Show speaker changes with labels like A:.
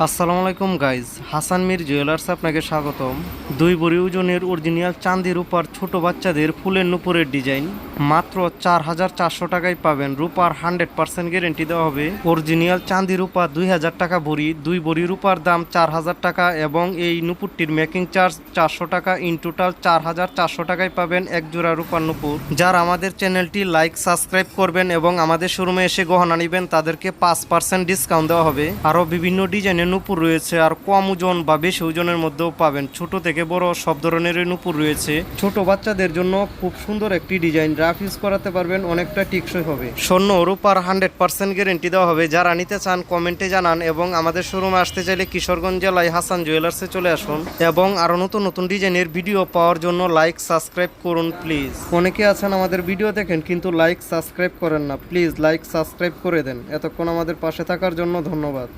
A: আসসালামু আলাইকুম guys Hasan Mir jewellers আপনাকে স্বাগতম। দুই বড়ি ওজনের অরিজিনাল চাঁদি রূপার ছোট বাচ্চাদের ফুলের নুপুরের ডিজাইন মাত্র চার হাজার চারশো টাকায় পাবেন রূপার হান্ড্রেড পার্সেন্ট গ্যারেন্টি দেওয়া হবে। অরিজিনাল চাঁদি রূপা দুই হাজার টাকা ভরি দুই বড়ি রূপার দাম চার হাজার টাকা এবং এই নুপুরটির মেকিং চার্জ চারশো টাকা। ইন টোটাল চার হাজার চারশো টাকায় পাবেন এক জোড়া রূপার নুপুর। যারা আমাদের চ্যানেলটি লাইক সাবস্ক্রাইব করবেন এবং আমাদের শোরুমে এসে গহনা নেবেন, তাদেরকে পাঁচ পার্সেন্ট ডিসকাউন্ট দেওয়া হবে। আরও বিভিন্ন ডিজাইনের নুপুর রয়েছে আর কম ওজন বা বেশি ওজনের মধ্যেও পাবেন। ছোট থেকে বড় সব ধরনের নুপুর রয়েছে। ছোট বাচ্চাদের জন্য খুব সুন্দর একটি ডিজাইন। রাফ ইউজ করাতে পারবেন অনেকটা টিকসই হবে। স্বর্ণ রূপার হান্ড্রেড পার্সেন্ট গ্যারেন্টি দেওয়া হবে। যারা নিতে চান কমেন্টে জানান এবং আমাদের শোরুমে আসতে চাইলে কিশোরগঞ্জ জেলায় হাসান জুয়েলার্সে চলে আসুন এবং আরও নতুন নতুন ডিজাইনের ভিডিও পাওয়ার জন্য লাইক সাবস্ক্রাইব করুন প্লিজ। অনেকে আছেন আমাদের ভিডিও দেখেন কিন্তু লাইক সাবস্ক্রাইব করেন না। প্লিজ লাইক সাবস্ক্রাইব করে দেন। এতক্ষণ আমাদের পাশে থাকার জন্য ধন্যবাদ।